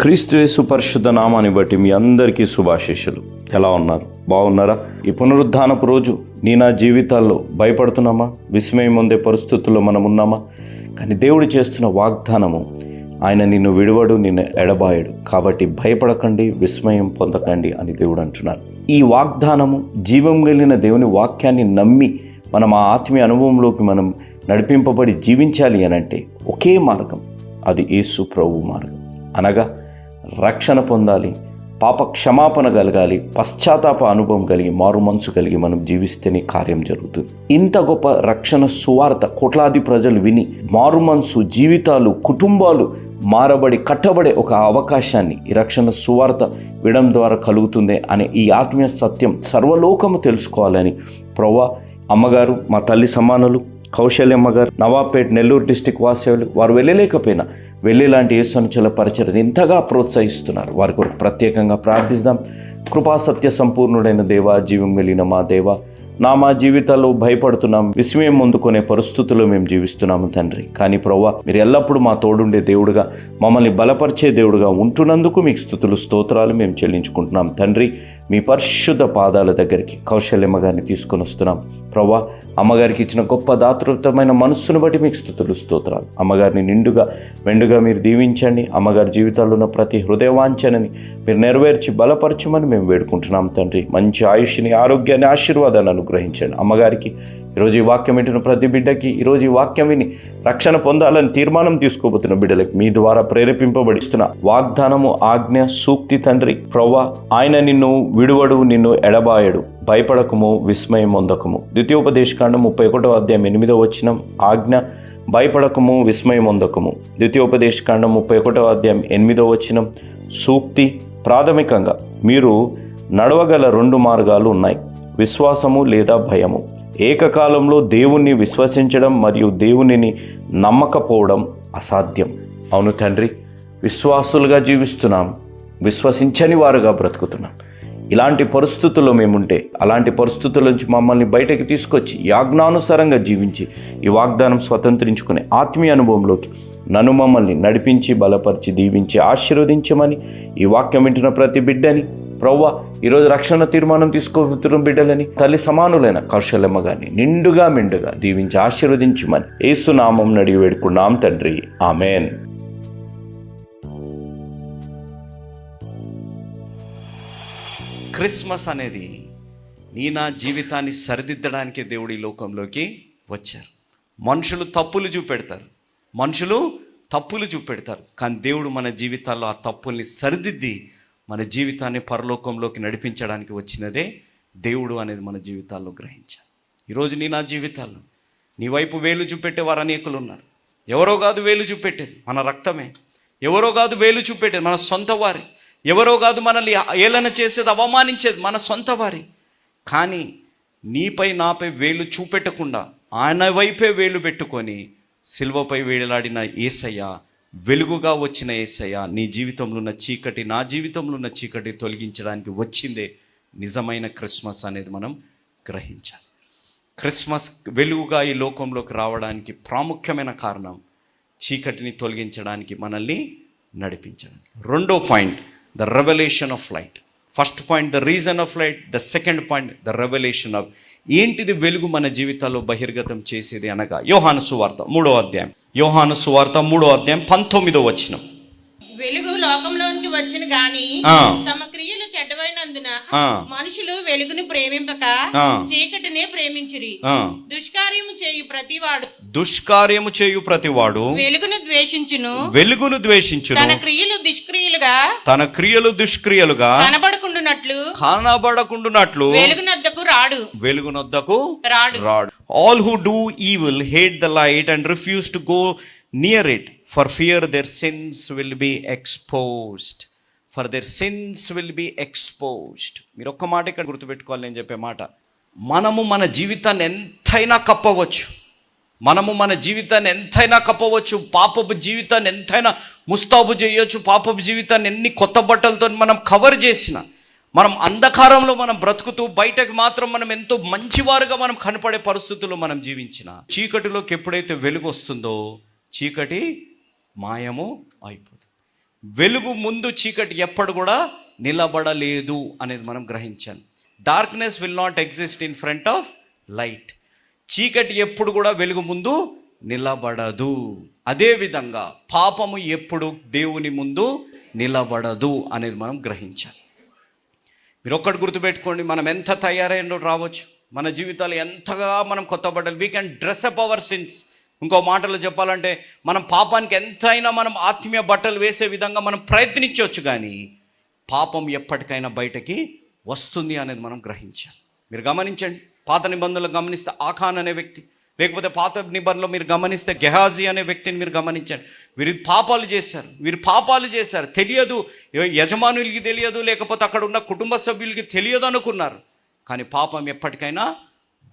క్రీస్తు పరిశుద్ధ నామాన్ని బట్టి మీ అందరికీ శుభాశీస్సులు. ఎలా ఉన్నారు? బాగున్నారా? ఈ పునరుద్ధానపు రోజు నీ నా జీవితాల్లో భయపడుతున్నామా? విస్మయం ఉండే పరిస్థితుల్లో మనం ఉన్నామా? కానీ దేవుడు చేస్తున్న వాగ్దానము ఆయన నిన్ను విడువడు నిన్ను ఎడబాయడు. కాబట్టి భయపడకండి విస్మయం పొందకండి అని దేవుడు అంటున్నారు ఈ వాగ్దానము జీవం కలిగిన దేవుని వాక్యాన్ని నమ్మి మనం ఆ ఆత్మీయ అనుభవంలోకి మనం నడిపింపబడి జీవించాలి అనంటే ఒకే మార్గం అది యేసు ప్రభు మార్గం. అనగా రక్షణ పొందాలి పాప క్షమాపణ కలగాలి పశ్చాత్తాప అనుభవం కలిగి మారు మనసు కలిగి మనం జీవిస్తేనే కార్యం జరుగుతుంది. ఇంత గొప్ప రక్షణ సువార్త కోట్లాది ప్రజలు విని మారు మనసు జీవితాలు కుటుంబాలు మారబడి కట్టబడే ఒక అవకాశాన్ని ఈ రక్షణ సువార్త వినడం ద్వారా కలుగుతుంది అనే ఈ ఆత్మీయ సత్యం సర్వలోకము తెలుసుకోవాలని ప్రవ్వా అమ్మగారు మా తల్లి సమానులు కౌశల్యమ్మ గారు నవాబ్పేట్ నెల్లూరు డిస్టిక్ వాసేవులు వారు వెళ్ళలేకపోయినా వెళ్ళేలాంటి యేసునుచల పరిచయం ఇంతగా ప్రోత్సహిస్తున్నారు. వారి కొరకు ప్రత్యేకంగా ప్రార్థిస్తాం కృపా సత్య సంపూర్ణుడైన దేవా జీవం వెళ్ళిన మా దేవా నా మా జీవితాల్లో భయపడుతున్నాం. విస్మయం ముందుకునే పరిస్థితుల్లో మేము జీవిస్తున్నాము తండ్రి. కానీ ప్రవ్వా మీరు ఎల్లప్పుడూ మా తోడుండే దేవుడుగా మమ్మల్ని బలపరిచే దేవుడుగా ఉంటున్నందుకు మీకు స్థుతులు స్తోత్రాలు మేము చెల్లించుకుంటున్నాం తండ్రి. మీ పరిశుద్ధ పాదాల దగ్గరికి కౌశల్యమ్మ గారిని తీసుకొని వస్తున్నాం. ప్రవ్వా అమ్మగారికి ఇచ్చిన గొప్ప దాతృత్వమైన మనస్సును బట్టి మీకు స్థుతులు స్తోత్రాలు. అమ్మగారిని నిండుగా మెండుగా మీరు దీవించండి. అమ్మగారి జీవితాల్లో ఉన్న ప్రతి హృదయవాంఛనని మీరు నెరవేర్చి బలపరచమని మేము వేడుకుంటున్నాం తండ్రి. మంచి ఆయుష్ని ఆరోగ్యాన్ని ఆశీర్వాదాన్ని అనుగ్రహించండి. అమ్మగారికి ఈరోజు ఈ వాక్యం వింటున్న ప్రతి బిడ్డకి ఈరోజు ఈ వాక్యం విని రక్షణ పొందాలని తీర్మానం తీసుకోబోతున్న బిడ్డలకి మీ ద్వారా ప్రేరేపింపబడిస్తున్న వాగ్దానము ఆజ్ఞ సూక్తి తండ్రి ప్రవ్వ ఆయన నిన్ను విడువడు నిన్ను ఎడబాయడు. భయపడకము విస్మయం పొందకము. ద్వితీయోపదేశకాండం ముప్పై ఒకటో అధ్యాయం ఎనిమిదో వచ్చినం ఆజ్ఞ భయపడకము విస్మయం పొందకము. ద్వితీయోపదేశకాండం ముప్పై ఒకటో అధ్యాయం ఎనిమిదో వచ్చినం సూక్తి ప్రాథమికంగా మీరు నడవగల రెండు మార్గాలు ఉన్నాయి. విశ్వాసము లేదా భయము. ఏకకాలంలో దేవుణ్ణి విశ్వసించడం మరియు దేవునిని నమ్మకపోవడం అసాధ్యం. అవును తండ్రి విశ్వాసులుగా జీవిస్తున్నాం విశ్వసించని వారుగా బ్రతుకుతున్నాం. ఇలాంటి పరిస్థితుల్లో మేముంటే అలాంటి పరిస్థితుల నుంచి మమ్మల్ని బయటకు తీసుకొచ్చి యాజ్ఞానుసారంగా జీవించి ఈ వాగ్దానం స్వతంత్రించుకునే ఆత్మీయ అనుభవంలోకి నన్ను మమ్మల్ని నడిపించి బలపరిచి దీవించి ఆశీర్వదించమని ఈ వాక్యం వింటున్న ప్రతి బిడ్డని ప్రవ్వా ఈరోజు రక్షణ తీర్మానం తీసుకోబోతున్న బిడ్డలని. తల్లి సమానులైన కౌశల్యమ్మ గారిని నిండుగా మెండుగా దీవించి ఆశీర్వదించమని ఏసునామం నడిగి వేడుకున్నాం తండ్రి. ఆమెన్. క్రిస్మస్ అనేది నీ నా జీవితాన్ని సరిదిద్దడానికి దేవుడి లోకంలోకి వచ్చారు. మనుషులు తప్పులు చూపెడతారు. మనుషులు తప్పులు చూపెడతారు. కానీ దేవుడు మన జీవితాల్లో ఆ తప్పుల్ని సరిదిద్ది మన జీవితాన్ని పరలోకంలోకి నడిపించడానికి వచ్చినదే దేవుడు అనేది మన జీవితాల్లో గ్రహించాలి. ఈరోజు నీ నా జీవితాల్లో నీ వైపు వేలు చూపెట్టే వారు అనేకులు ఉన్నారు. ఎవరో కాదు వేలు చూపెట్టేది మన రక్తమే. ఎవరో కాదు వేలు చూపెట్టేది మన సొంత వారి. ఎవరో కాదు మనల్ని ఏలన చేసేది అవమానించేది మన సొంత వారి. కానీ నీపై నాపై వేలు చూపెట్టకుండా ఆయన వైపే వేలు పెట్టుకొని సిల్వపై వేలాడిన ఏసయ్య వెలుగుగా వచ్చిన ఏసయ్య నీ జీవితంలో ఉన్న చీకటి నా జీవితంలో ఉన్న చీకటి తొలగించడానికి వచ్చిందే నిజమైన క్రిస్మస్ అనేది మనం గ్రహించాలి. క్రిస్మస్ వెలుగుగా ఈ లోకంలోకి రావడానికి ప్రాముఖ్యమైన కారణం చీకటిని తొలగించడానికి మనల్ని నడిపించడం. రెండో point the revolution of light. First point the reason of light. The second point the revolution of ఏంటిది వెలుగు మన జీవితాల్లో బహిర్గతం చేసేది అనగా యోహాను సువార్త మూడో అధ్యాయం యోహాను సువార్త మూడో అధ్యాయం పంతొమ్మిదో వచనం వెలుగు లోకంలోనికి వచ్చిన గాని. తమ. మనుషులు వెలుగును ప్రేమింపక. చీకటినే ప్రేమించిరి. దుష్కార్యము చేయు ప్రతివాడు దుష్కార్యము చేయు ప్రతివాడు వెలుగును ద్వేషించును. వెలుగును ద్వేషించును. తన క్రియలు దుష్క్రియలుగా తన క్రియలు దుష్క్రియలుగా కనబడకుండునట్లు కానబడకుండునట్లు వెలుగునద్దకు రాడు. వెలుగునొద్దకు రాడు. Rod. All who do evil hate the light and refuse to go near it for fear their sins will be exposed for their sins will be exposed మీరు ఒక్క మాట ఇక్కడ గుర్తుపెట్టుకోవాలి నేను చెప్పే మాట. మనము మన జీవితాన్ని ఎంతైనా కప్పవచ్చు. మనము మన జీవితాన్ని ఎంతైనా కప్పవచ్చు. పాపపు జీవితాన్ని ఎంతైనా ముస్తాబు చేయొచ్చు. పాపపు జీవితాన్ని ఎన్ని కొత్త బట్టలతో మనం కవర్ చేసిన మనం అంధకారంలో మనం బ్రతుకుతూ బయటకు మాత్రం మనం ఎంతో మంచివారుగా మనం కనపడే పరిస్థితుల్లో మనం జీవించిన చీకటిలోకి ఎప్పుడైతే వెలుగు వస్తుందో చీకటి మాయము అయిపోతుంది వెలుగు ముందు చీకటి ఎప్పుడు కూడా నిలబడలేదు అనేది మనం గ్రహించాలి. Darkness will not exist in front of light చీకటి ఎప్పుడు కూడా వెలుగు ముందు నిలబడదు. అదేవిధంగా పాపము ఎప్పుడు దేవుని ముందు నిలబడదు అనేది మనం గ్రహించాలి. మీరు ఒక్కటి గుర్తుపెట్టుకోండి మనం ఎంత తయారైనో రావచ్చు. మన జీవితాలు ఎంతగా మనం కొత్త బట్టలు we can dress up our sins ఇంకో మాటలో చెప్పాలంటే మనం పాపానికి ఎంతైనా మనం ఆత్మీయ బట్టలు వేసే విధంగా మనం ప్రయత్నించవచ్చు కానీ పాపం ఎప్పటికైనా బయటకి వస్తుంది అనేది మనం గ్రహించాలి. మీరు గమనించండి పాత నిబంధనలు గమనిస్తే ఆఖాన్ అనే వ్యక్తి లేకపోతే పాత నిబంధనలో మీరు గమనిస్తే గెహాజీ అనే వ్యక్తిని మీరు గమనించండి. వీరు పాపాలు చేశారు వీరు పాపాలు చేశారు. తెలియదు యజమానులకి తెలియదు లేకపోతే అక్కడ ఉన్న కుటుంబ సభ్యులకి తెలియదు అనుకున్నారు. కానీ పాపం ఎప్పటికైనా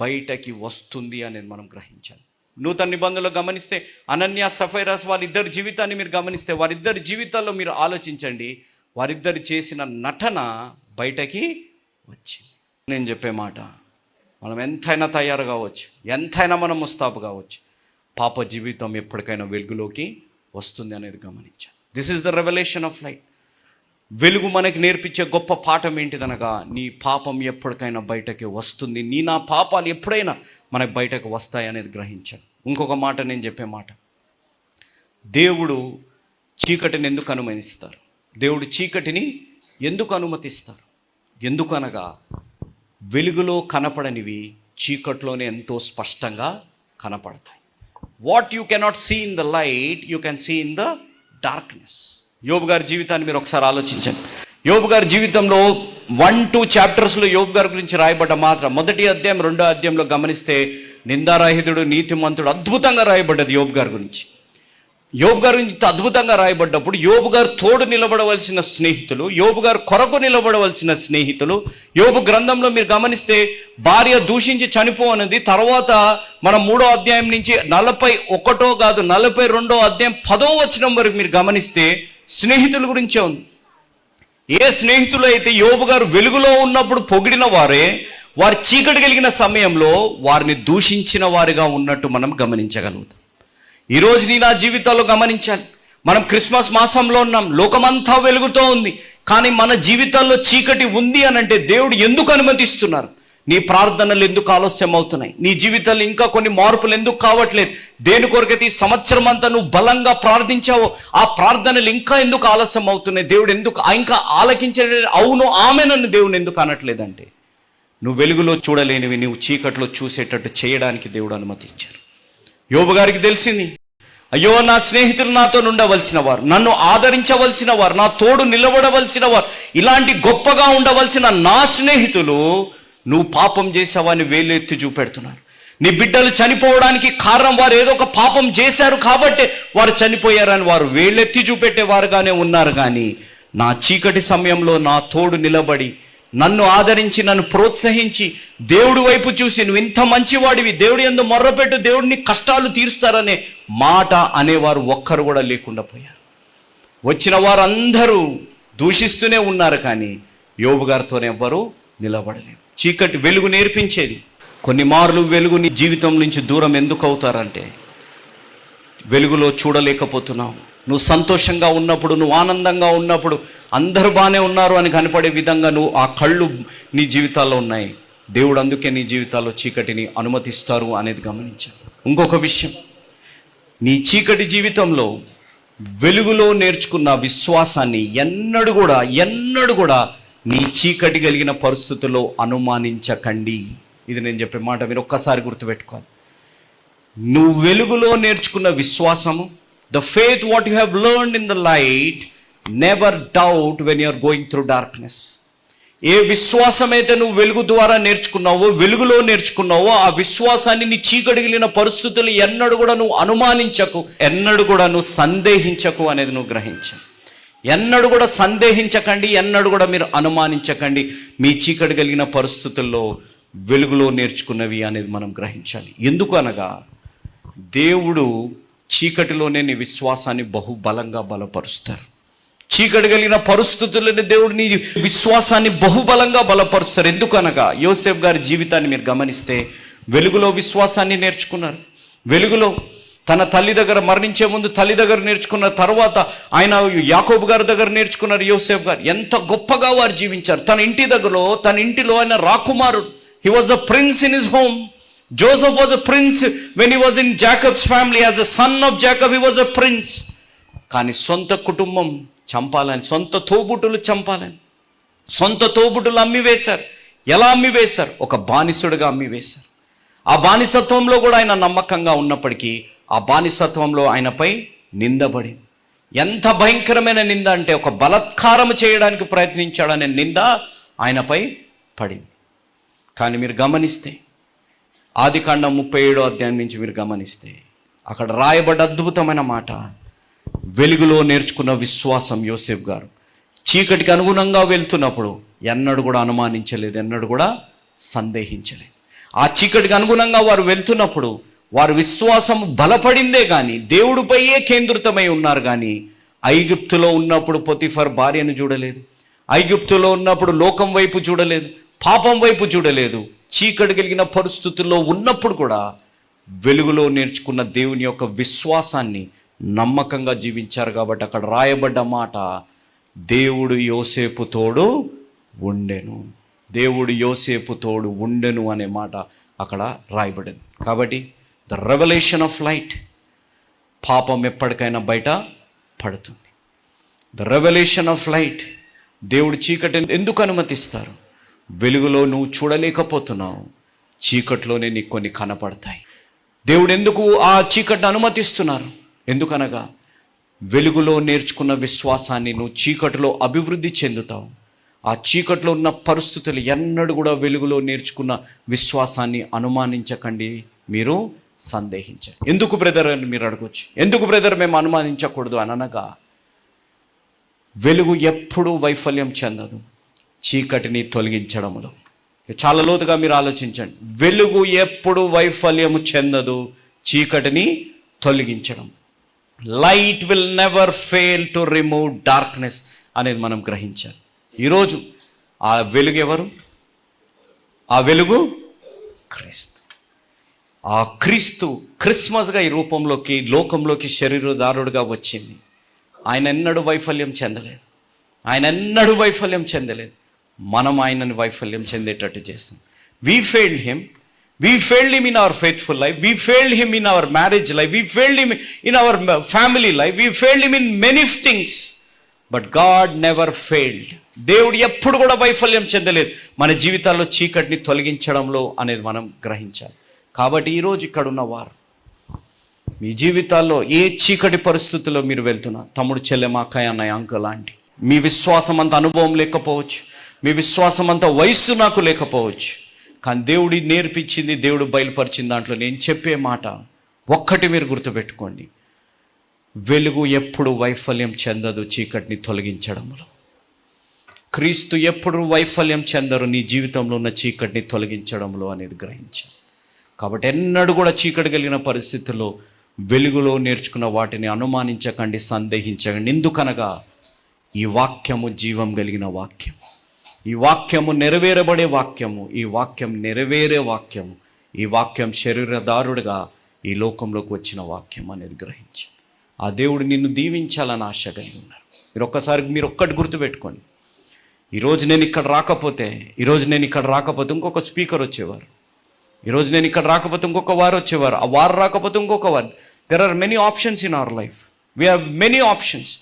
బయటకి వస్తుంది అనేది మనం గ్రహించాలి. నూతన నిబంధనలు గమనిస్తే అనన్య సఫైరాస్ వారిద్దరి జీవితాన్ని మీరు గమనిస్తే వారిద్దరి జీవితాల్లో మీరు ఆలోచించండి. వారిద్దరు చేసిన నటన బయటకి వచ్చింది. నేను చెప్పే మాట మనం ఎంతైనా తయారు కావచ్చు ఎంతైనా మనం ముస్తాబు కావచ్చు. పాప జీవితం ఎప్పటికైనా వెలుగులోకి వస్తుంది అనేది గమనించాలి. This is the revolution of light వెలుగు మనకి నేర్పించే గొప్ప పాఠం ఏంటిదనగా నీ పాపం ఎప్పటికైనా బయటకి వస్తుంది. నీ నా పాపాలు ఎప్పుడైనా మనకు బయటకు వస్తాయి అనేది ఇంకొక మాట నేను చెప్పే మాట. దేవుడు చీకటిని ఎందుకు అనుమతిస్తారు? దేవుడు చీకటిని ఎందుకు అనుమతిస్తారు? ఎందుకనగా వెలుగులో కనపడనివి చీకట్లోనే ఎంతో స్పష్టంగా కనపడతాయి. What you cannot see in the light you can see in the darkness యోబు గారి జీవితాన్ని మీరు ఒకసారి ఆలోచించండి. యోబు గారి జీవితంలో వన్ టూ చాప్టర్స్లో యోబు గారి గురించి రాయబడ్డ మాత్రం మొదటి అధ్యాయం రెండో అధ్యాయంలో గమనిస్తే నిందారాహితుడు నీతిమంతుడు అద్భుతంగా రాయబడ్డది యోబు గారి గురించి. యోబు గారి గురించి అద్భుతంగా రాయబడ్డప్పుడు యోబు గారు తోడు నిలబడవలసిన స్నేహితులు యోబు గారు కొరకు నిలబడవలసిన స్నేహితులు యోబు గ్రంథంలో మీరు గమనిస్తే భార్య దూషించి చనిపోనది తర్వాత మనం మూడో అధ్యాయం నుంచి నలభై ఒకటో కాదు నలభై రెండో అధ్యాయం పదో వచనం వరకు మీరు గమనిస్తే స్నేహితుల గురించే ఉంది. ఏ స్నేహితులు అయితే యోబు గారు వెలుగులో ఉన్నప్పుడు పొగిడిన వారే వారు చీకటి కలిగిన సమయంలో వారిని దూషించిన వారిగా ఉన్నట్టు మనం గమనించగలుగుతాం. ఈరోజు నీ నా జీవితాల్లో గమనించాను మనం క్రిస్మస్ మాసంలో ఉన్నాం. లోకమంతా వెలుగుతో ఉంది. కానీ మన జీవితాల్లో చీకటి ఉంది అని అంటే దేవుడు ఎందుకు అనుమతిస్తున్నారు? నీ ప్రార్థనలు ఎందుకు ఆలస్యం అవుతున్నాయి నీ జీవితాలు ఇంకా కొన్ని మార్పులు ఎందుకు కావట్లేదు? దేని కొరకైతే ఈ సంవత్సరం అంతా నువ్వు బలంగా ప్రార్థించావో ఆ ప్రార్థనలు ఇంకా ఎందుకు ఆలస్యం అవుతున్నాయి దేవుడు ఎందుకు ఇంకా ఆలకించే అవును ఆమె నన్ను దేవుని ఎందుకు అనట్లేదంటే? నువ్వు వెలుగులో చూడలేనివి నువ్వు చీకట్లో చూసేటట్టు చేయడానికి దేవుడు అనుమతించారు యోబు గారికి తెలిసింది అయ్యో నా స్నేహితులు నాతో ఉండవలసిన వారు నన్ను ఆదరించవలసిన వారు నా తోడు నిలబడవలసిన వారు ఇలాంటి గొప్పగా ఉండవలసిన నా స్నేహితులు నువ్వు పాపం చేసావని వేలెత్తి చూపెడుతున్నారు. నీ బిడ్డలు చనిపోవడానికి కారణం వారు ఏదో ఒక పాపం చేశారు కాబట్టి వారు చనిపోయారని వారు వేలెత్తి చూపెట్టేవారుగానే ఉన్నారు కానీ నా చీకటి సమయంలో నా తోడు నిలబడి నన్ను ఆదరించి నన్ను ప్రోత్సహించి దేవుడి వైపు చూసి నువ్వు ఇంత మంచివాడివి దేవుడి ఎందు మొర్రపెట్టు దేవుడిని కష్టాలు తీరుస్తారనే మాట అనేవారు ఒక్కరు కూడా లేకుండా పోయారు. వచ్చిన వారందరూ దూషిస్తూనే ఉన్నారు కానీ యోబు గారితోనే ఎవ్వరూ నిలబడలేరు. చీకటి వెలుగు నేర్పించేది. కొన్ని మార్లు వెలుగు నీ జీవితం నుంచి దూరం ఎందుకు అవుతారంటే వెలుగులో చూడలేకపోతున్నావు నువ్వు సంతోషంగా ఉన్నప్పుడు నువ్వు ఆనందంగా ఉన్నప్పుడు అందరు బాగానే ఉన్నారు అని కనపడే విధంగా నువ్వు ఆ కళ్ళు నీ జీవితాల్లో ఉన్నాయి. దేవుడు అందుకే నీ జీవితాల్లో చీకటిని అనుమతిస్తారు అనేది గమనించాను ఇంకొక విషయం నీ చీకటి జీవితంలో వెలుగులో నేర్చుకున్న విశ్వాసాన్ని ఎన్నడు కూడా ఎన్నడు కూడా నీ చీకటి కలిగిన పరిస్థితుల్లో అనుమానించకండి. ఇది నేను చెప్పే మాట మీరు ఒక్కసారి గుర్తుపెట్టుకోవాలి నువ్వు వెలుగులో నేర్చుకున్న విశ్వాసము the faith what you have learn in the light never doubt when you are going through darkness ఏ విశ్వాసం అయితే నువ్వు వెలుగు ద్వారా నేర్చుకున్నావో వెలుగులో నేర్చుకున్నావో ఆ విశ్వాసాన్ని నీ చీకటిగిలిన పరిస్థితులు ఎన్నడూ కూడా నువ్వు అనుమానించకు ఎన్నడూ కూడా నువ్వు సందేహించకు అనేది నువ్వు గ్రహించు. ఎన్నడూ కూడా సందేహించకండి ఎన్నడూ కూడా మీరు అనుమానించకండి. మీ చీకటి కలిగిన పరిస్థితుల్లో వెలుగులో నేర్చుకున్నవి అనేది మనం గ్రహించాలి. ఎందుకు అనగా దేవుడు చీకటిలోనే నీ విశ్వాసాన్ని బహుబలంగా బలపరుస్తారు. చీకటి కలిగిన పరిస్థితులని దేవుడు నీ విశ్వాసాన్ని బహుబలంగా బలపరుస్తారు. ఎందుకనగా యోసేఫ్ గారి జీవితాన్ని మీరు గమనిస్తే వెలుగులో విశ్వాసాన్ని నేర్చుకున్నారు. వెలుగులో తన తల్లి దగ్గర మరణించే ముందు తల్లి దగ్గర నేర్చుకున్న తర్వాత ఆయన యాకోబు గారి దగ్గర నేర్చుకున్నారు యోసేఫ్ గారు. ఎంత గొప్పగా వారు జీవించారు. తన ఇంటి దగ్గరలో తన ఇంటిలో ఆయన రాకుమారుడు. He was a prince in his home Joseph was a prince when he was in Jacob's family as a son of Jacob he was a prince కానీ సొంత కుటుంబం చంపాలని సొంత తోబుట్టులు చంపాలని సొంత తోబుట్టులు అమ్మివేశారు ఎలా అమ్మివేశారు ఒక బానిసుడుగా అమ్మివేశారు ఆ బానిసత్వంలో కూడా ఆయన నమ్మకంగా ఉన్నప్పటికీ ఆ బానిసత్వంలో ఆయనపై నిందబడింది. ఎంత భయంకరమైన నింద అంటే ఒక బలత్కారం చేయడానికి ప్రయత్నించాడనే నింద ఆయనపై పడింది. కానీ మీరు గమనిస్తే ఆదికాండం ముప్పై ఏడో అధ్యాయం నుంచి మీరు గమనిస్తే అక్కడ రాయబడ్డ అద్భుతమైన మాట. వెలుగులో నేర్చుకున్న విశ్వాసం యోసేఫ్ గారు. చీకటికి అనుగుణంగా వెళ్తున్నప్పుడు ఎన్నడూ కూడా అనుమానించలేదు ఎన్నడూ కూడా సందేహించలేదు. ఆ చీకటికి అనుగుణంగా వారు వెళ్తున్నప్పుడు వారి విశ్వాసం బలపడిందే కానీ దేవుడిపైయే కేంద్రితమై ఉన్నారు కానీ ఐగుప్తులో ఉన్నప్పుడు పొతిఫర్ భార్యను చూడలేదు. ఐగుప్తులో ఉన్నప్పుడు లోకం వైపు చూడలేదు. పాపం వైపు చూడలేదు. చీకటి కలిగిన పరిస్థితుల్లో ఉన్నప్పుడు కూడా వెలుగులో నేర్చుకున్న దేవుని యొక్క విశ్వాసాన్ని నమ్మకంగా జీవించారు కాబట్టి అక్కడ రాయబడ్డ మాట దేవుడు యోసేపు తోడు ఉండెను. దేవుడు యోసేపు తోడు ఉండెను అనే మాట అక్కడ రాయబడింది. కాబట్టి ద రెవల్యూషన్ ఆఫ్ లైట్ పాపం ఎప్పటికైనా బయట పడుతుంది. ద రెవల్యూషన్ ఆఫ్ లైట్ దేవుడు చీకటిని ఎందుకు అనుమతిస్తారు? వెలుగులో నువ్వు చూడలేకపోతున్నావు. చీకట్లోనే నీకు కొన్ని కనపడతాయి. దేవుడు ఎందుకు ఆ చీకటిని అనుమతిస్తున్నారు? ఎందుకనగా వెలుగులో నేర్చుకున్న విశ్వాసాన్ని నువ్వు చీకటిలో అభివృద్ధి చెందుతావు. ఆ చీకట్లో ఉన్న పరిస్థితులు ఎన్నడూ కూడా వెలుగులో నేర్చుకున్న విశ్వాసాన్ని అనుమానించకండి. మీరు సందేహించండి ఎందుకు బ్రదర్ అని మీరు అడగొచ్చు. ఎందుకు బ్రదర్ మేము అనుమానించకూడదు అని అనగా వెలుగు ఎప్పుడూ వైఫల్యం చెందదు చీకటిని తొలగించడంలో. చాలా లోతుగా మీరు ఆలోచించండి. వెలుగు ఎప్పుడు వైఫల్యము చెందదు చీకటిని తొలగించడం. Light will never fail to remove darkness అనేది మనం గ్రహించాలి. ఈరోజు ఆ వెలుగు ఎవరు? ఆ వెలుగు క్రీస్తు. ఆ క్రీస్తు క్రిస్మస్గా ఈ రూపంలోకి లోకంలోకి శరీరదారుడుగా వచ్చింది. ఆయన ఎన్నడూ వైఫల్యం చెందలేదు. ఆయన ఎన్నడూ వైఫల్యం చెందలేదు. మనం ఆయనని వైఫల్యం చెందేటట్టు చేస్తాం. We failed him we failed him in our faithful life we failed him in our marriage life we failed him in our family life we failed him in many things but God never failed దేవుడు ఎప్పుడు కూడా వైఫల్యం చెందలేదు. మన జీవితాల్లో చీకటిని తొలగించడంలో అనేది మనం గ్రహించాలి. కాబట్టి ఈరోజు ఇక్కడ ఉన్నవారు మీ జీవితాల్లో ఏ చీకటి పరిస్థితుల్లో మీరు వెళ్తున్నారు? తమ్ముడు చెల్లెమాకాయ అన్నయ్య అంక లాంటి మీ విశ్వాసం అంత అనుభవం లేకపోవచ్చు. మీ విశ్వాసం అంత వయస్సు నాకు లేకపోవచ్చు. కానీ దేవుడి నేర్పించింది దేవుడు బయలుపరిచిన దాంట్లో నేను చెప్పే మాట ఒక్కటి మీరు గుర్తుపెట్టుకోండి. వెలుగు ఎప్పుడు వైఫల్యం చెందదు చీకటిని తొలగించడంలో. క్రీస్తు ఎప్పుడు వైఫల్యం చెందరు నీ జీవితంలో ఉన్న చీకటిని తొలగించడంలో అనేది గ్రహించాను కాబట్టి ఎన్నడూ కూడా చీకటి కలిగిన పరిస్థితుల్లో వెలుగులో నేర్చుకున్న వాటిని అనుమానించకండి సందేహించకండి. ఎందుకనగా ఈ వాక్యము జీవం కలిగిన వాక్యం ఈ వాక్యము నెరవేరబడే వాక్యము. ఈ వాక్యం నెరవేరే వాక్యము. ఈ వాక్యం శరీరదారుడుగా ఈ లోకంలోకి వచ్చిన వాక్యం అనేది గ్రహించి. ఆ దేవుడు నిన్ను దీవించాలని ఆశ కలిగి ఉన్నారు మీరు ఒక్కసారి మీరు ఒక్కటి గుర్తుపెట్టుకోండి ఈరోజు నేను ఇక్కడ రాకపోతే ఈరోజు నేను ఇక్కడ రాకపోతే ఇంకొక స్పీకర్ వచ్చేవారు. ఈరోజు నేను ఇక్కడ రాకపోతే ఇంకొక వారు వచ్చేవారు ఆ వారు రాకపోతే ఇంకొక వారు. There are many options in our life we have many options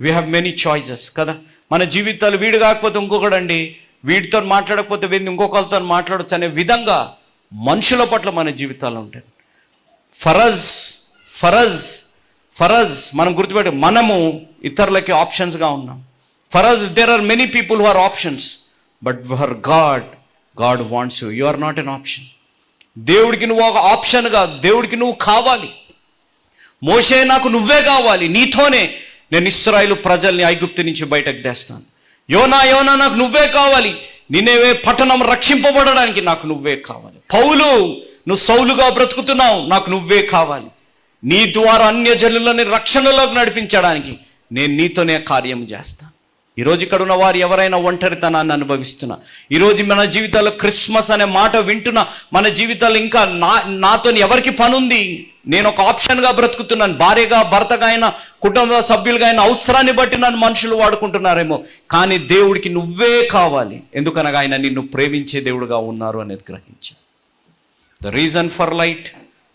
we have many choices కదా? మన జీవితాలు వీడు కాకపోతే ఇంకొకడండి. వీడితో మాట్లాడకపోతే వీడిని ఇంకొకరితో మాట్లాడచ్చు అనే విధంగా మనుషుల పట్ల మన జీవితాలు ఉంటాయి. ఫరజ్ ఫరజ్ ఫరజ్ మనం గుర్తుపెట్టి మనము ఇతరులకి ఆప్షన్స్గా ఉన్నాం. For us there are many people who are options but for God God wants you you are not an option దేవుడికి నువ్వు ఒక ఆప్షన్గా దేవుడికి నువ్వు కావాలి. మోసే నాకు నువ్వే కావాలి నీతోనే నేను ఇస్రాయిల్ ప్రజల్ని ఐగుప్తి నుంచి బయటకు తెస్తాను. యోనా యోనా నాకు నువ్వే కావాలి నినేవే పట్టణం రక్షింపబడడానికి నాకు నువ్వే కావాలి. పౌలు నువ్వు సౌలుగా బ్రతుకుతున్నావు నాకు నువ్వే కావాలి. నీ ద్వారా అన్య జనులని రక్షణలోకి నడిపించడానికి నేను నీతోనే కార్యం చేస్తాను. ఈరోజు ఇక్కడ ఉన్న వారు ఎవరైనా ఒంటరితనాన్ని అనుభవిస్తున్నా ఈరోజు మన జీవితాల్లో క్రిస్మస్ అనే మాట వింటున్నా మన జీవితాలు ఇంకా నా నాతో ఎవరికి పనుంది? నేను ఒక ఆప్షన్గా బ్రతుకుతున్నాను భార్యగా భర్తగా అయినా కుటుంబ సభ్యులుగా అయినా అవసరాన్ని బట్టి నన్ను మనుషులు వాడుకుంటున్నారేమో కానీ దేవుడికి నువ్వే కావాలి. ఎందుకనగా ఆయన నిన్ను ప్రేమించే దేవుడుగా ఉన్నారు అనేది గ్రహించా. The reason for light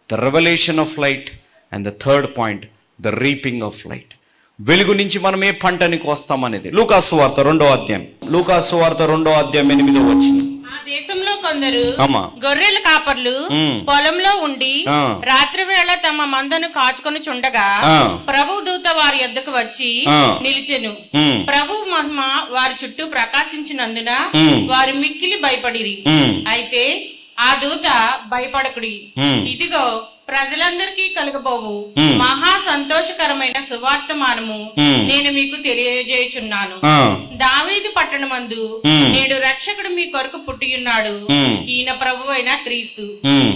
the revolution of light and the third point the reaping of light వెలుగు నుంచి మనం ఏ పంటనికి వస్తామనేది లూకాసు వార్త రెండో అధ్యాయం లూకాసు వార్త రెండో అధ్యాయం ఎనిమిదో వచ్చింది దేశంలో కొందరు. గొర్రెల కాపర్లు. పొలంలో ఉండి. రాత్రి వేళ తమ మందను కాచుకొని చుండగా. ప్రభు దూత వారి యొద్దకు వచ్చి. నిలిచెను. ప్రభు మహిమ వారి చుట్టూ ప్రకాశించినందున. వారు మిక్కిలి భయపడిరి. అయితే ఆ దూత భయపడకుడి. ఇదిగో ప్రజలందరికీ కలగబోవు. మహా సంతోషకరమైన సువార్తమానము ఉమ్. నేను మీకు తెలియజేయుచున్నాను. దావీదు పట్టణమందు. నేడు రక్షకుడు మీ కొరకు పుట్టియున్నాడు. ఈయన ప్రభువైన క్రీస్తు.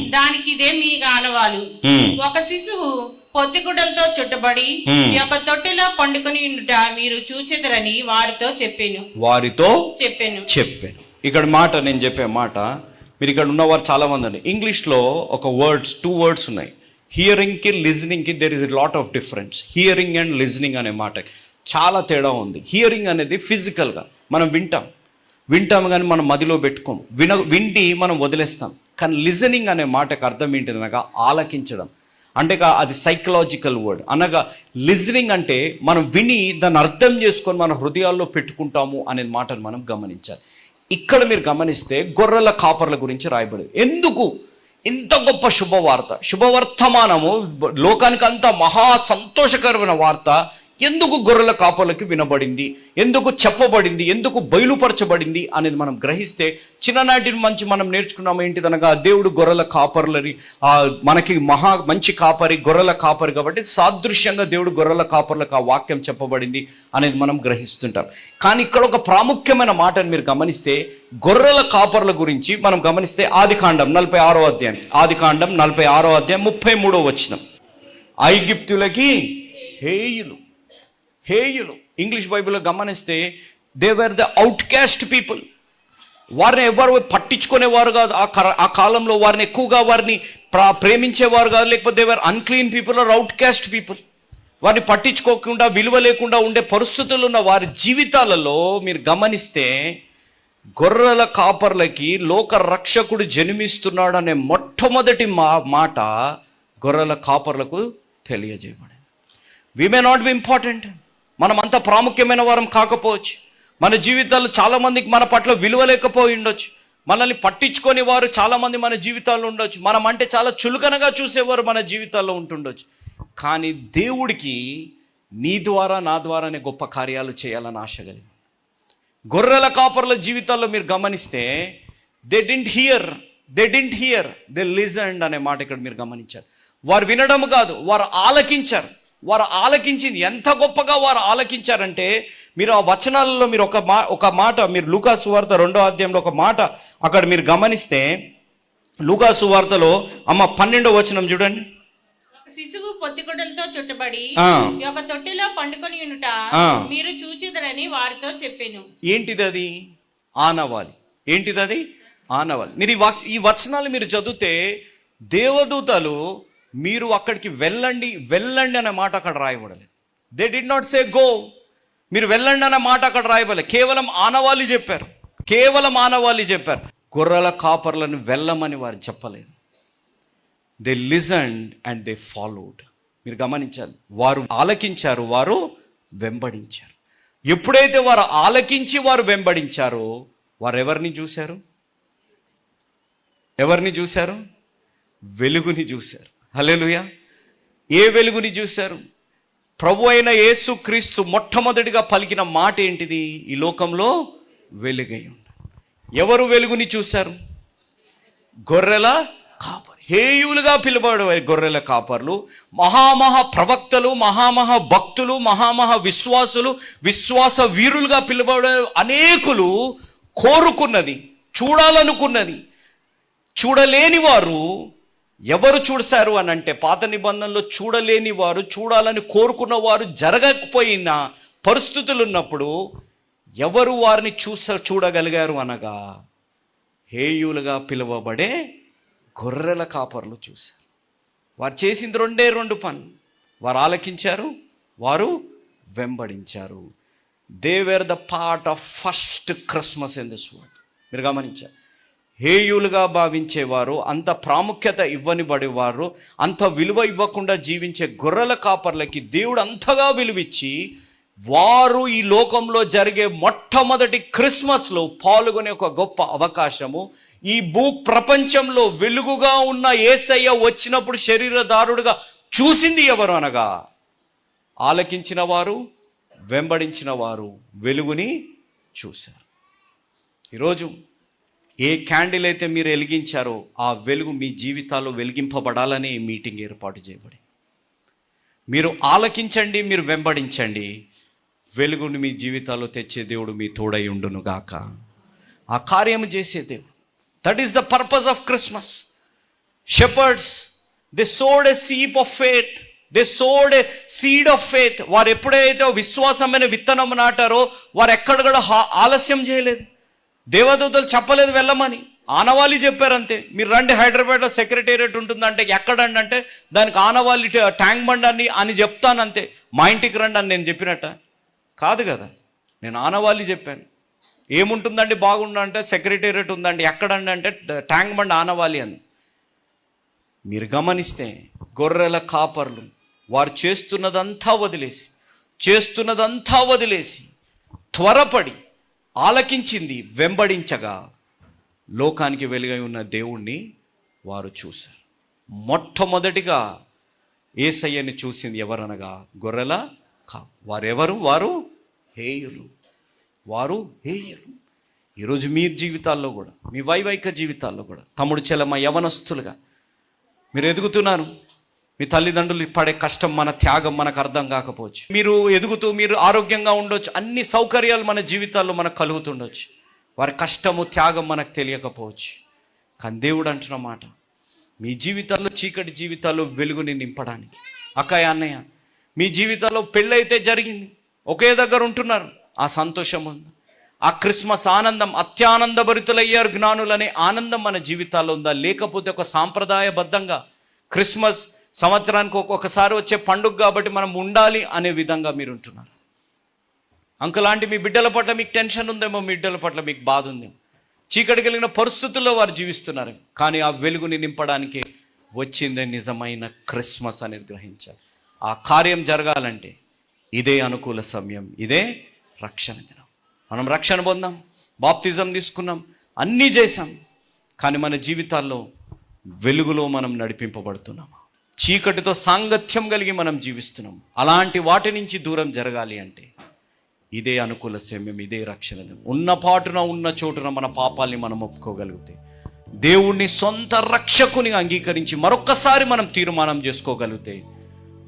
దానికి ఇదే మీ ఆనవాలు. ఉమ్, ఒక శిశువు పొత్తిగుడ్డలతో చుట్టబడి యొక్క తొట్టిలో పండుకొని ఉండుట మీరు చూచెదరని వారితో చెప్పాను. వారితో చెప్పాను. చెప్పాను. ఇక్కడ మాట నేను చెప్పే మాట మీరు ఇక్కడ ఉన్నవారు చాలా మంది అండి ఇంగ్లీష్లో ఒక వర్డ్స్ టూ వర్డ్స్ ఉన్నాయి. హియరింగ్కి లిజనింగ్కి there is lot of difference hearing and listening అనే మాట. చాలా తేడా ఉంది. హియరింగ్ అనేది ఫిజికల్గా మనం వింటాం. వింటాం కానీ మనం మదిలో పెట్టుకోము విన వింటి మనం వదిలేస్తాం. కానీ లిజనింగ్ అనే మాటకు అర్థం ఏంటనగా ఆలకించడం. అంటే అది సైకలాజికల్ వర్డ్ అనగా లిజనింగ్ అంటే మనం విని దాన్ని అర్థం చేసుకొని మన హృదయాల్లో పెట్టుకుంటాము అనే మాటను మనం గమనించాలి. ఇక్కడ మీరు గమనిస్తే గొర్రెల కాపర్ల గురించి రాయబడి ఎందుకు? ఇంత గొప్ప శుభవార్త. శుభవర్తమానము లోకానికి అంత మహా సంతోషకరమైన వార్త. ఎందుకు గొర్రెల కాపర్లకి వినబడింది? ఎందుకు చెప్పబడింది? ఎందుకు బయలుపరచబడింది? అనేది మనం గ్రహిస్తే చిన్ననాటి మంచి మనం నేర్చుకున్నాము ఏంటిదనగా దేవుడు గొర్రెల కాపర్లని మనకి మహా మంచి కాపరి గొర్రెల కాపరి కాబట్టి సాదృశ్యంగా దేవుడు గొర్రెల కాపర్లకు ఆ వాక్యం చెప్పబడింది అనేది మనం గ్రహిస్తుంటాం. కానీ ఇక్కడ ఒక ప్రాముఖ్యమైన మాటను మీరు గమనిస్తే గొర్రెల కాపర్ల గురించి మనం గమనిస్తే ఆది కాండం నలభై ఆరో అధ్యాయం ఆది కాండం నలభై ఆరో అధ్యాయం ముప్పై మూడో వచ్చినం ఐగిప్తులకి హేయులు. హేయులు. ఇంగ్లీష్ బైబిల్లో గమనిస్తే they were the outcast people వారిని ఎవరు పట్టించుకునేవారు కాదు. ఆ ఆ కాలంలో వారిని ఎక్కువగా వారిని ప్రా ప్రేమించేవారు కాదు. లేకపోతే they were unclean people are outcast people వారిని పట్టించుకోకుండా విలువ లేకుండా ఉండే పరిస్థితులు ఉన్న వారి జీవితాలలో మీరు గమనిస్తే గొర్రెల కాపర్లకి లోక రక్షకుడు జన్మిస్తున్నాడు అనే మొట్టమొదటి మా మాట గొర్రెల కాపర్లకు తెలియజేయబడింది. We may not be important మనం అంత ప్రాముఖ్యమైన వారం కాకపోవచ్చు. మన జీవితాలు చాలామందికి మన పట్ల విలువ లేకపోయి ఉండొచ్చు. మనల్ని పట్టించుకొని వారు చాలామంది మన జీవితాల్లో ఉండొచ్చు. మనం అంటే చాలా చులకనగా చూసేవారు మన జీవితాల్లో ఉంటుండొచ్చు. కానీ దేవుడికి నీ ద్వారా నా ద్వారానే గొప్ప కార్యాలు చేయాలని ఆశ కలిగి గొర్రెల కాపర్ల జీవితాల్లో మీరు గమనిస్తే they didn't hear they didn't hear they listened అనే మాట ఇక్కడ మీరు గమనించారు. వారు వినడం కాదు వారు ఆలకించారు. వారు ఆలకించింది. ఎంత గొప్పగా వారు ఆలకించారంటే మీరు ఆ వచనాలలో మీరు ఒక మా ఒక మాట మీరు లూకా సువార్త రెండో అధ్యాయంలో ఒక మాట అక్కడ మీరు గమనిస్తే లూకా సువార్తలో అమ్మ పన్నెండో వచనం చూడండి. ఒక శిశువు పొత్తిగుడ్డలతో చుట్టబడి యొక్క తొట్టిలో పండుకొని ఉండుట. మీరు చూచెదరని వారితో చెప్పాను. ఏంటిది అది ఆనవాలి. ఏంటిది అది ఆనవాలి. మీరు ఈ వచనాలు మీరు చదివితే దేవదూతలు మీరు అక్కడికి వెళ్ళండి వెళ్ళండి అనే మాట అక్కడ రాయబడలేదు they did not say go మీరు వెళ్ళండి అనే మాట అక్కడ రాయబడలేదు కేవలం ఆనవాళ్ళు చెప్పారు. కేవలం ఆనవాళ్ళు చెప్పారు. గొర్రెల కాపర్లను వెళ్ళమని వారు చెప్పలేదు. They listened and they followed మీరు గమనించాలి. వారు ఆలకించారు వారు వెంబడించారు. ఎప్పుడైతే వారు ఆలకించి వారు వెంబడించారో వారు ఎవరిని చూశారు? ఎవరిని చూశారు? వెలుగుని చూశారు. హల్లెలూయా. ఏ వెలుగుని చూశారు? ప్రభు అయిన యేసు క్రీస్తు మొట్టమొదటిగా పలికిన మాట ఏంటిది? ఈ లోకంలో వెలుగై ఎవరు వెలుగుని చూశారు? గొర్రెల కాపరి. హేయులుగా పిలువబడే గొర్రెల కాపర్లు మహామహా ప్రవక్తలు మహామహా భక్తులు మహామహా విశ్వాసులు విశ్వాస వీరులుగా పిలువబడే అనేకులు కోరుకున్నది చూడాలనుకున్నది చూడలేని వారు ఎవరు చూశారు అని అంటే పాత నిబంధనలో చూడలేని వారు చూడాలని కోరుకున్న వారు జరగకపోయిన పరిస్థితులు ఉన్నప్పుడు ఎవరు వారిని చూస చూడగలిగారు అనగా హేయులుగా పిలువబడే గొర్రెల కాపర్లు చూశారు. వారు చేసింది రెండే రెండు పని వారు ఆలకించారు వారు వెంబడించారు. They were the part of first Christmas in this world మీరు గమనించారు. హేయులుగా భావించేవారు అంత ప్రాముఖ్యత ఇవ్వనిబడేవారు అంత విలువ ఇవ్వకుండా జీవించే గొర్రెల కాపర్లకి దేవుడు అంతగా విలువిచ్చి వారు ఈ లోకంలో జరిగే మొట్టమొదటి క్రిస్మస్లో పాల్గొనే ఒక గొప్ప అవకాశము. ఈ భూ ప్రపంచంలో వెలుగుగా ఉన్న ఏసయ్య వచ్చినప్పుడు శరీరదారుడుగా చూసింది ఎవరు అనగా? ఆలకించిన వారు వెంబడించిన వారు వెలుగుని చూశారు. ఈరోజు ఏ క్యాండిల్ అయితే మీరు వెలిగించారో ఆ వెలుగు మీ జీవితాల్లో వెలిగింపబడాలని మీటింగ్ ఏర్పాటు చేయబడింది. మీరు ఆలకించండి మీరు వెంబడించండి. వెలుగుని మీ జీవితాల్లో తెచ్చే దేవుడు మీ తోడై ఉండును గాక. ఆ కార్యము చేసే దేవుడు. That is the purpose of Christmas shepherds they sowed a seed of faith they sowed a seed of faith వారు ఎప్పుడైతే విశ్వాసమైన విత్తనం నాటారో వారు ఎక్కడ కూడా ఆలస్యం చేయలేదు. దేవదూతలు చెప్పలేదు వెళ్ళమని. ఆనవాళి చెప్పారు అంతే మీరు రండి హైదరాబాద్లో సెక్రటేరియట్ ఉంటుందంటే ఎక్కడండి అంటే దానికి ఆనవాళి ట్యాంక్ బండ్ అని అని చెప్తానంతే. మా ఇంటికి రండి అని నేను చెప్పినట్ట. కాదు కదా. నేను ఆనవాళి చెప్పాను. ఏముంటుందండి బాగుండంటే సెక్రటేరియట్ ఉందండి ఎక్కడండి అంటే ట్యాంక్ బండ్ ఆనవాళి అని. మీరు గమనిస్తే గొర్రెల కాపర్లు వారు చేస్తున్నదంతా వదిలేసి చేస్తున్నదంతా వదిలేసి త్వరపడి ఆలకించింది వెంబడించగా లోకానికి వెలుగై ఉన్న దేవుణ్ణి వారు చూశారు. మొట్టమొదటిగా ఏసయ్యని చూసింది ఎవరనగా గొర్రెల? కా వారెవరు? వారు హేయులు. వారు హేయులు. ఈరోజు మీ జీవితాల్లో కూడా మీ వైవాహిక జీవితాల్లో కూడా తమ్ముడు చెలమ యవనస్తులుగా మీరు ఎదుగుతున్నారు. మీ తల్లిదండ్రులు పడే కష్టం మన త్యాగం మనకు అర్థం కాకపోవచ్చు. మీరు ఎదుగుతూ మీరు ఆరోగ్యంగా ఉండొచ్చు. అన్ని సౌకర్యాలు మన జీవితాల్లో మనకు కలుగుతుండొచ్చు. వారి కష్టము త్యాగం మనకు తెలియకపోవచ్చు. కానీ దేవుడు అంటున్న మాట మీ జీవితాల్లో చీకటి జీవితాల్లో వెలుగుని నింపడానికి. అక్కయ్య అన్నయ్య మీ జీవితాల్లో పెళ్ళైతే జరిగింది. ఒకే దగ్గర ఉంటున్నారు. ఆ సంతోషం ఉంది. ఆ క్రిస్మస్ ఆనందం అత్యానందభరితులయ్యారు జ్ఞానులనే ఆనందం మన జీవితాల్లో ఉందా? లేకపోతే ఒక సాంప్రదాయబద్ధంగా క్రిస్మస్ సంవత్సరానికి ఒక్కొక్కసారి వచ్చే పండుగ కాబట్టి మనం ఉండాలి అనే విధంగా మీరు ఉంటున్నారు. అంకలాంటి మీ బిడ్డల పట్ల మీకు టెన్షన్ ఉందేమో మీ బిడ్డల పట్ల మీకు బాధ ఉందేమో చీకటి కలిగిన పరిస్థితుల్లో వారు జీవిస్తున్నారు. కానీ ఆ వెలుగుని నింపడానికి వచ్చిందే నిజమైన క్రిస్మస్ అనేది గ్రహించాలి. ఆ కార్యం జరగాలంటే ఇదే అనుకూల సమయం ఇదే రక్షణ దినం. మనం రక్షణ పొందాం బాప్తిజం తీసుకున్నాం అన్నీ చేశాం. కానీ మన జీవితాల్లో వెలుగులో మనం నడిపింపబడుతున్నాం చీకటితో సాంగత్యం కలిగి మనం జీవిస్తున్నాం. అలాంటి వాటి నుంచి దూరం జరగాలి అంటే ఇదే అనుకూల సమయం ఇదే రక్షణ. ఉన్న పాటున ఉన్న చోటున మన పాపాల్ని మనం ఒప్పుకోగలిగితే దేవుణ్ణి సొంత రక్షకుని అంగీకరించి మరొక్కసారి మనం తీర్మానం చేసుకోగలిగితే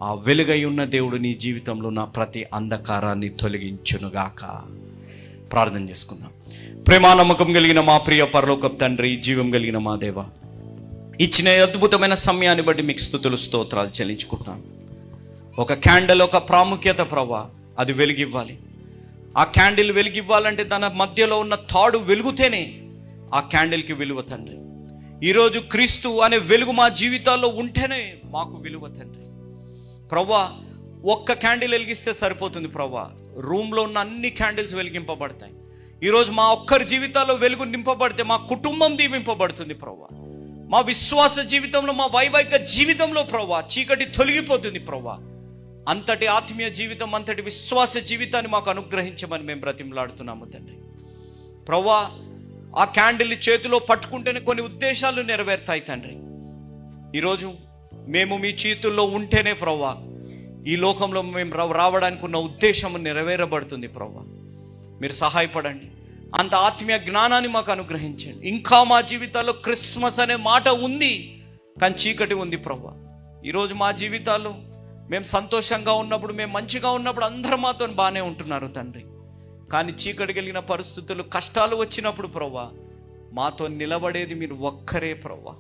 ఆ వెలుగై ఉన్న దేవుడు నీ జీవితంలో నా ప్రతి అంధకారాన్ని తొలగించునుగాక. ప్రార్థన చేసుకుందాం. ప్రేమానమ్మకం కలిగిన మా ప్రియ పరలోకప్ తండ్రి జీవం కలిగిన మా దేవా ఇచ్చిన అద్భుతమైన సమయాన్ని బట్టి మీకు స్థుతులు స్తోత్రాలు చెల్లించుకుంటున్నాను. ఒక క్యాండిల్ ఒక ప్రాముఖ్యత ప్రభా అది వెలిగివ్వాలి. ఆ క్యాండిల్ వెలిగివ్వాలంటే తన మధ్యలో ఉన్న తాడు వెలుగుతేనే ఆ క్యాండిల్కి విలువ తండ్రి. ఈరోజు క్రీస్తు అనే వెలుగు మా జీవితాల్లో ఉంటేనే మాకు విలువ తండ్రి. ప్రవ్వా ఒక్క క్యాండిల్ వెలిగిస్తే సరిపోతుంది ప్రవ్వా. రూమ్లో ఉన్న అన్ని క్యాండిల్స్ వెలిగింపబడతాయి. ఈరోజు మా ఒక్కరి జీవితాల్లో వెలుగు నింపబడితే మా కుటుంబం దీవింపబడుతుంది ప్రవ్వా. మా విశ్వాస జీవితంలో మా వైవాహిక జీవితంలో ప్రవ్వా చీకటి తొలగిపోతుంది ప్రవ్వా. అంతటి ఆత్మీయ జీవితం అంతటి విశ్వాస జీవితాన్ని మాకు అనుగ్రహించమని మేము బ్రతిమలాడుతున్నాము తండ్రి. ప్రవ్వా ఆ క్యాండిల్ చేతిలో పట్టుకుంటేనే కొన్ని ఉద్దేశాలు నెరవేరుతాయి తండ్రి. ఈరోజు మేము మీ చేతుల్లో ఉంటేనే ప్రవ్వా ఈ లోకంలో మేము రావడానికి ఉన్న ఉద్దేశం నెరవేరబడుతుంది ప్రవ్వా. మీరు సహాయపడండి. అంత ఆత్మీయ జ్ఞానాన్ని మాకు అనుగ్రహించండి. ఇంకా మా జీవితాల్లో క్రిస్మస్ అనే మాట ఉంది కానీ చీకటి ఉంది ప్రవ్వా. ఈరోజు మా జీవితాలు మేము సంతోషంగా ఉన్నప్పుడు మేము మంచిగా ఉన్నప్పుడు అందరు మాతో బాగానే ఉంటున్నారు తండ్రి. కానీ చీకటి కలిగిన పరిస్థితులు కష్టాలు వచ్చినప్పుడు ప్రవ్వా మాతో నిలబడేది మీరు ఒక్కరే ప్రవ్వా.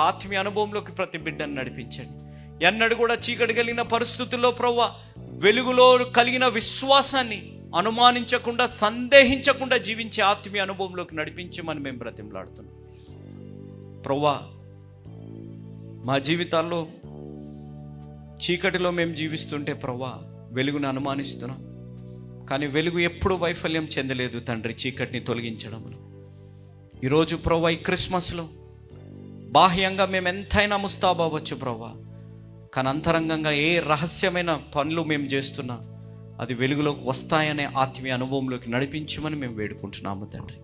ఆత్మీయ అనుభవంలోకి ప్రతి బిడ్డను నడిపించండి. ఎన్నడూ కూడా చీకటి కలిగిన పరిస్థితుల్లో ప్రవ్వా వెలుగులో కలిగిన విశ్వాసాన్ని అనుమానించకుండా సందేహించకుండా జీవించే ఆత్మీయ అనుభవంలోకి నడిపించమని మేము బ్రతిమలాడుతున్నాం. ప్రవ్వా మా జీవితాల్లో చీకటిలో మేము జీవిస్తుంటే ప్రవ్వా వెలుగును అనుమానిస్తున్నాం. కానీ వెలుగు ఎప్పుడు వైఫల్యం చెందలేదు తండ్రి చీకటిని తొలగించడంలో. ఈరోజు ప్రవ్వా ఈ క్రిస్మస్లో బాహ్యంగా మేము ఎంతైనా ముస్తాబవ్వచ్చు ప్రవ్వా. కానీ అంతరంగంగా ఏ రహస్యమైన పనులు మేము చేస్తున్నా అది వెలుగులోకి వస్తాయనే ఆత్మీయ అనుభవంలోకి నడిపించమని మేము వేడుకుంటున్నాము తండ్రి.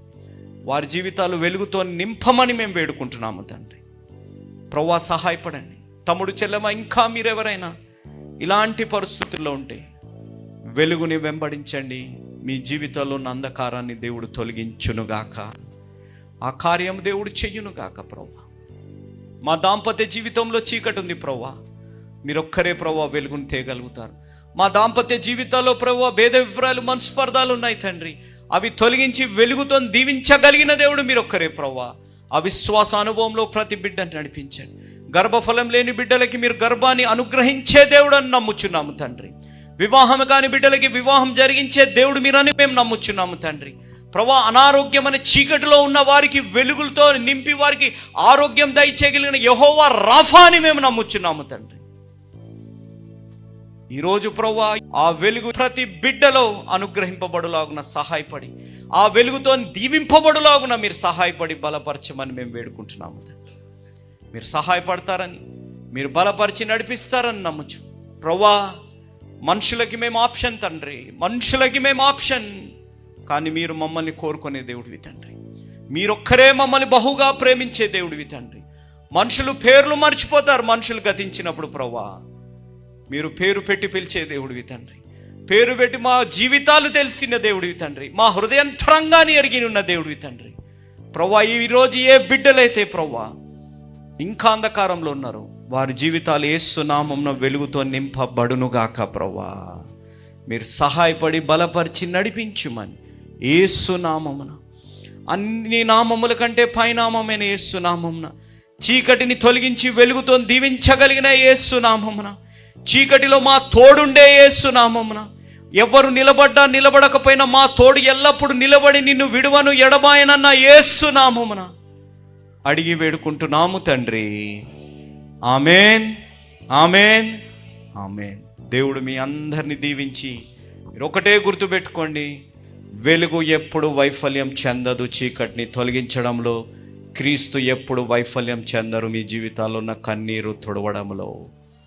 వారి జీవితాలు వెలుగుతో నింపమని మేము వేడుకుంటున్నాము తండ్రి. ప్రవ్వా సహాయపడండి. తమ్ముడు చెల్లెమ ఇంకా మీరెవరైనా ఇలాంటి పరిస్థితుల్లో ఉంటే వెలుగుని వెంబడించండి. మీ జీవితంలో ఉన్న అంధకారాన్ని దేవుడు తొలగించునుగాక. ఆ కార్యం దేవుడు చెయ్యునుగాక ప్రవ్వా. మా దాంపత్య జీవితంలో చీకటి ఉంది ప్రవ్వా. మీరొక్కరే ప్రవ్వా వెలుగుని తేగలుగుతారు. మా దాంపత్య జీవితాల్లో ప్రభు భేద విభ్రాలు మనస్పర్ధాలు ఉన్నాయి తండ్రి. అవి తొలగించి వెలుగుతో దీవించగలిగిన దేవుడు మీరొక్కరే ప్రవ్వా. అవిశ్వాస అనుభవంలో ప్రతి బిడ్డను నడిపించండి. గర్భఫలం లేని బిడ్డలకి మీరు గర్భాన్ని అనుగ్రహించే దేవుడు అని నమ్ముచున్నాము తండ్రి. వివాహం కాని బిడ్డలకి వివాహం జరిగించే దేవుడు మీరని మేము నమ్ముచున్నాము తండ్రి. ప్రభా అనారోగ్యం అనే చీకటిలో ఉన్న వారికి వెలుగులతో నింపి వారికి ఆరోగ్యం దయచేయగలిగిన యహోవా రాఫా అని మేము నమ్ముచున్నాము తండ్రి. ఈరోజు ప్రభా ఆ వెలుగు ప్రతి బిడ్డలో అనుగ్రహింపబడులాగున సహాయపడి ఆ వెలుగుతో దీవింపబడులాగున మీరు సహాయపడి బలపరచమని మేము వేడుకుంటున్నాము మీరు సహాయపడతారని మీరు బలపరిచి నడిపిస్తారని నమ్ముచు. ప్రవ్వా మనుషులకి మేము ఆప్షన్ తండ్రి మనుషులకి మేము ఆప్షన్. కానీ మీరు మమ్మల్ని కోరుకునే దేవుడివి తండ్రి. మీరొక్కరే మమ్మల్ని బహుగా ప్రేమించే దేవుడివి తండ్రి. మనుషులు పేర్లు మర్చిపోతారు మనుషులు గతించినప్పుడు ప్రవ్వా. మీరు పేరు పెట్టి పిలిచే దేవుడివి తండ్రి. పేరు పెట్టి మా జీవితాలు తెలిసిన దేవుడివి తండ్రి. మా హృదయంతరంగాన్ని ఎరిగి ఉన్న దేవుడివి తండ్రి. ప్రవ్వా ఈరోజు ఏ బిడ్డలైతే ప్రవ్వా ఇంకా అంధకారంలో ఉన్నారు వారి జీవితాలు ఏసునామంన వెలుగుతో నింపబడునుగాక ప్రవ్వా. మీరు సహాయపడి బలపరిచి నడిపించుమని ఏసునామమున అన్ని నామముల కంటే పైనామమైన ఏసునామమున చీకటిని తొలగించి వెలుగుతో దీవించగలిగిన ఏసునామమున చీకటిలో మా తోడుండే ఏసునామమున ఎవరు నిలబడ్డా నిలబడకపోయినా మా తోడు ఎల్లప్పుడు నిలబడి నిన్ను విడువను ఎడబాయనన్న ఏసునామమున అడిగి వేడుకుంటున్నాము తండ్రి. ఆమెన్. ఆమెన్. ఆమెన్. దేవుడు మీ అందరిని దీవించి మీరు ఒకటే గుర్తుపెట్టుకోండి వెలుగు ఎప్పుడు వైఫల్యం చెందదు చీకటిని తొలగించడంలో. క్రీస్తు ఎప్పుడు వైఫల్యం చెందరు మీ జీవితాల్లో ఉన్న కన్నీరు తొడవడంలో.